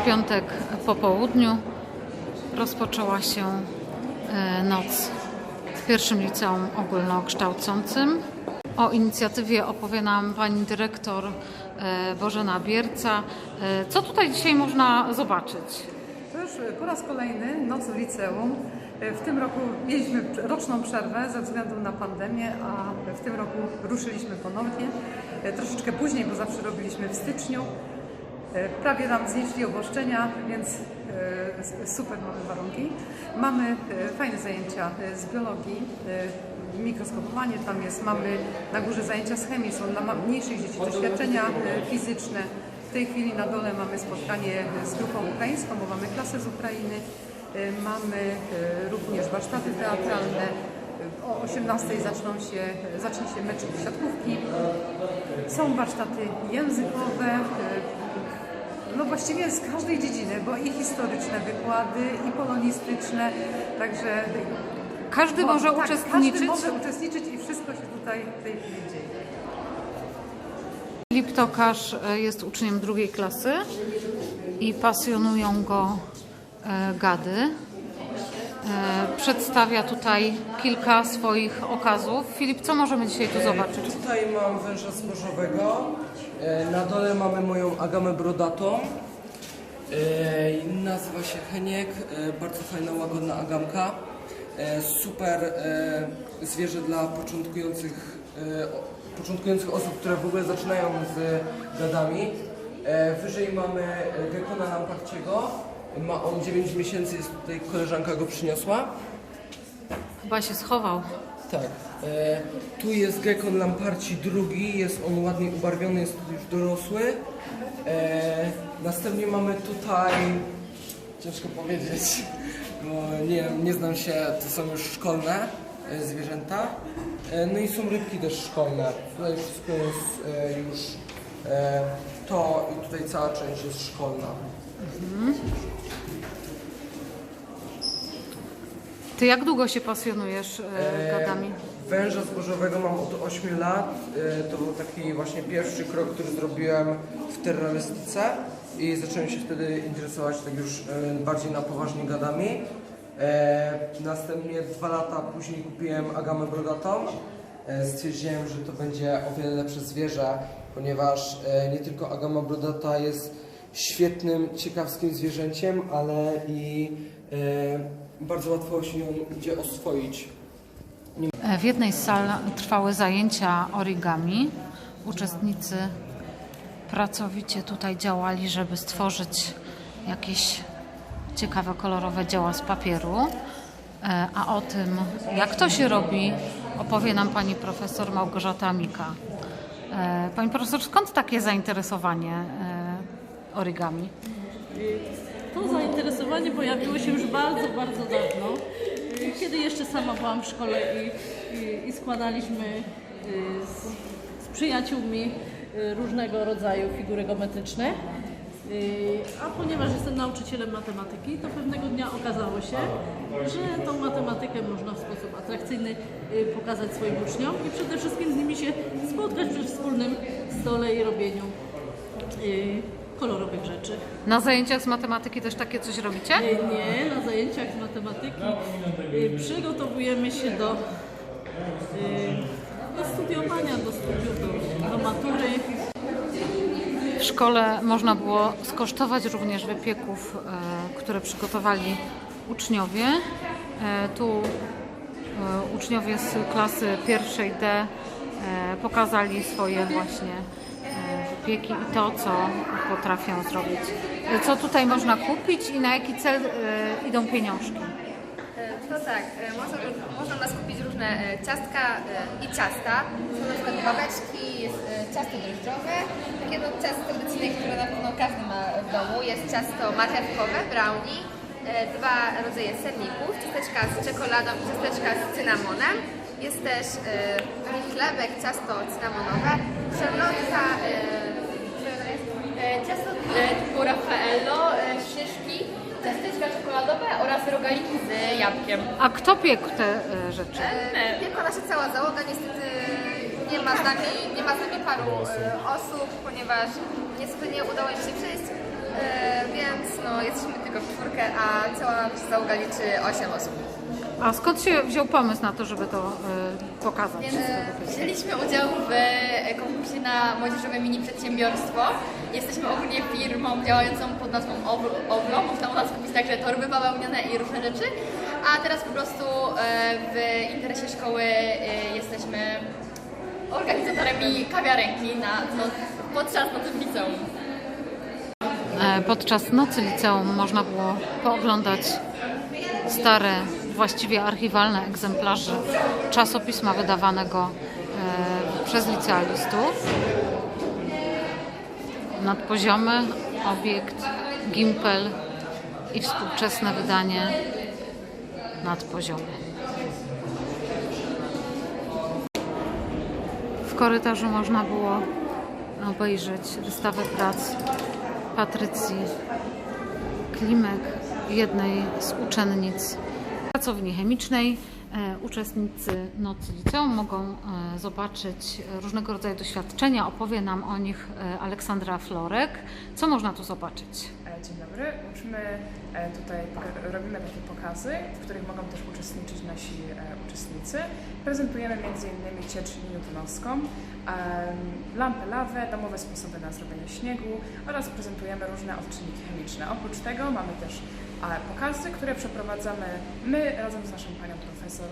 W piątek po południu rozpoczęła się e, noc w pierwszym liceum ogólnokształcącym. O inicjatywie opowie nam pani dyrektor e, Bożena Bierca. E, Co tutaj dzisiaj można zobaczyć? To już po raz kolejny noc w liceum. W tym roku mieliśmy roczną przerwę ze względu na pandemię, a w tym roku ruszyliśmy ponownie. Troszeczkę później, bo zawsze robiliśmy w styczniu. Prawie nam znieśli obostrzenia, więc e, super mamy warunki. Mamy e, fajne zajęcia e, z biologii, e, mikroskopowanie tam jest, mamy na górze zajęcia z chemii, są dla mniejszych dzieci doświadczenia e, fizyczne. W tej chwili na dole mamy spotkanie z grupą ukraińską, bo mamy klasę z Ukrainy. E, Mamy e, również warsztaty teatralne. E, O 18 zaczną się, zacznie się mecz siatkówki. Są warsztaty językowe, e, no właściwie z każdej dziedziny, bo i historyczne wykłady, i polonistyczne, także Każdy bo- może tak, uczestniczyć. Każdy może uczestniczyć i wszystko się tutaj w tej chwili dzieje. Filip Tokarz e, jest uczniem drugiej klasy i pasjonują go e, gady. E, Przedstawia tutaj kilka swoich okazów. Filip, co możemy dzisiaj tu zobaczyć? Tutaj mam węża zbożowego. E, Na dole mamy moją agamę brodatą. E, Nazywa się Heniek. E, Bardzo fajna, łagodna agamka. Super zwierzę dla początkujących, początkujących osób, które w ogóle zaczynają z gadami. Wyżej mamy Gekona Lamparciego. Ma on 9 miesięcy, jest tutaj koleżanka go przyniosła. Chyba się schował. Tak. E, tu jest Gekon Lamparci drugi, jest on ładnie ubarwiony, jest już dorosły. E, następnie mamy tutaj, ciężko powiedzieć, bo nie, nie znam się, to są już szkolne e, zwierzęta. E, no i są rybki też szkolne. Tutaj wszystko jest e, już e, to i tutaj cała część jest szkolna. Ty jak długo się pasjonujesz e, gadami? Węża zbożowego mam od 8 lat. E, To był taki właśnie pierwszy krok, który zrobiłem w terrorystyce i zacząłem się wtedy interesować tak już e, bardziej na poważnie gadami. E, Następnie dwa lata później kupiłem agamę brodatą. E, Stwierdziłem, że to będzie o wiele lepsze zwierzę, ponieważ e, nie tylko agama brodata jest świetnym, ciekawskim zwierzęciem, ale i e, bardzo łatwo się ją idzie oswoić. E, W jednej z sal trwały zajęcia origami. Uczestnicy pracowicie tutaj działali, żeby stworzyć jakieś ciekawe, kolorowe dzieła z papieru. E, A o tym, jak to się robi, opowie nam pani profesor Małgorzata Mika. E, Pani profesor, skąd takie zainteresowanie e, origami? To zainteresowanie pojawiło się już bardzo, bardzo dawno, kiedy jeszcze sama byłam w szkole i, i, i składaliśmy y, z, z przyjaciółmi y, różnego rodzaju figury geometryczne. Y, A ponieważ jestem nauczycielem matematyki, to pewnego dnia okazało się, że tą matematykę można w sposób atrakcyjny pokazać swoim uczniom i przede wszystkim z nimi się spotkać przy wspólnym stole i robieniu kolorowych rzeczy. Na zajęciach z matematyki też takie coś robicie? Nie, nie, na zajęciach z matematyki y, przygotowujemy się do, y, do studiowania, do studiów, do, do matury. W szkole można było skosztować również wypieków, e, które przygotowali uczniowie. E, Tu e, uczniowie z klasy pierwszej D pokazali swoje właśnie e, wypieki i to, co potrafią zrobić. E, Co tutaj można kupić i na jaki cel e, idą pieniążki? To tak, e, można, można nas kupić różne e, ciastka e, i ciasta. Są na przykład babeczki, jest e, ciasto drożdżowe, takie no, ciasto tradycyjne, które na pewno każdy ma w domu. Jest ciasto marchewkowe, brownie, e, dwa rodzaje serników, ciasteczka z czekoladą i ciasteczka z cynamonem. Jest też e, chlebek, ciasto cynamonowe, szarlotka, e, co to jest? E, ciasto e, typu Raffaello, e, szyszki, ciasteczka czekoladowe oraz rogaliki z jabłkiem. A kto piekł te e, rzeczy? E, Piekła nasza cała załoga, niestety nie ma z nami, nie ma z nami paru e, osób, ponieważ niestety nie udało im się przyjść, e, więc no jesteśmy tylko w czwórkę, a cała załoga liczy 8 osób. A skąd się wziął pomysł na to, żeby to y, pokazać? Więc e, wzięliśmy udział w konkursie na młodzieżowe mini przedsiębiorstwo. Jesteśmy ogólnie firmą działającą pod nazwą. Owlo. Można u nas kupić także torby bawełniane i różne rzeczy. A teraz po prostu e, w interesie szkoły jesteśmy organizatorami kawiarenki na, no, podczas nocy w liceum. Podczas nocy liceum można było pooglądać stare, właściwie archiwalne egzemplarze czasopisma wydawanego e, przez licealistów. Nadpoziomy, obiekt, gimpel i współczesne wydanie nadpoziomy. W korytarzu można było obejrzeć wystawę prac Patrycji Klimek, jednej z uczennic pracowni chemicznej. E, Uczestnicy Nocy Liceum mogą e, zobaczyć różnego rodzaju doświadczenia. Opowie nam o nich e, Aleksandra Florek. Co można tu zobaczyć? Dzień dobry. Uczymy e, tutaj, robimy takie pokazy, w których mogą też uczestniczyć nasi e, uczestnicy. Prezentujemy m.in. ciecz newtonowską, lampę lawę, domowe sposoby na zrobienie śniegu oraz prezentujemy różne odczynniki chemiczne. Oprócz tego mamy też e, pokazy, które przeprowadzamy my razem z naszą panią profesor